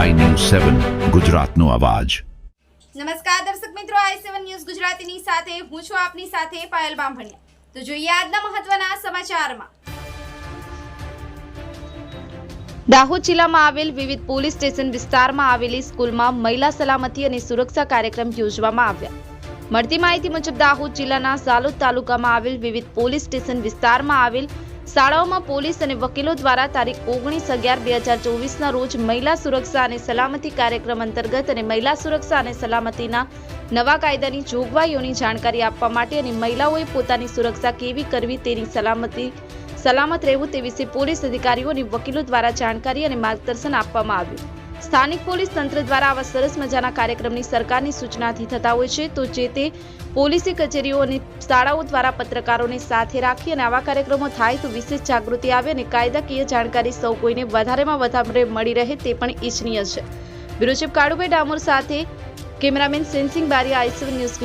સેવન ગુજરાતનો અવાજ. નમસ્કાર દર્શક મિત્રો આઈ સેવન ન્યૂઝ ગુજરાતીની સાથે હું છું આપની સાથે પાયલ બામભણિયા. તો જોઈએ આજના મહત્વના સમાચારમાં. દાહોદ જિલ્લામાં આવેલ વિવિધ પોલીસ સ્ટેશન વિસ્તારમાં આવેલી સ્કૂલમાં મહિલા સલામતી અને સુરક્ષા કાર્યક્રમ યોજવામાં આવ્યા. મળતી માહિતી મુજબ દાહોદ જિલ્લાના સાલોદ તાલુકામાં આવેલ વિવિધ પોલીસ સ્ટેશન વિસ્તારમાં આવેલ શાળાઓમાં પોલીસ અને વકીલો દ્વારા તારીખ ઓગણીસ અગિયાર બે હજાર ચોવીસના રોજ મહિલા સુરક્ષા અને સલામતી કાર્યક્રમ અંતર્ગત અને મહિલા સુરક્ષા અને સલામતીના નવા કાયદાની જોગવાઈઓની જાણકારી આપવા માટે અને મહિલાઓએ પોતાની સુરક્ષા કેવી કરવી તેની સલામતી, સલામત રહેવું તે વિશે પોલીસ અધિકારીઓ અને વકીલો દ્વારા જાણકારી અને માર્ગદર્શન આપવામાં આવ્યું. સ્થાનિક પોલીસ તંત્ર દ્વારા આવા સરસ મજાના કાર્યક્રમની સરકારની સૂચનાથી થતા હોય છે, તો જે તે પોલીસી કચેરીઓ અને શાળાઓ દ્વારા પત્રકારોને સાથે રાખી અને આવા કાર્યક્રમો થાય તો વિશેષ જાગૃતિ આવે અને કાયદાકીય જાણકારી સૌ કોઈને વધારેમાં વધારે મળી રહે તે પણ ઇચ્છનીય છે. બ્યુરો કાળુભાઈ ડામોર સાથે કેમેરામેન સેન્સિંગ બારી આઈસીવી ન્યૂઝ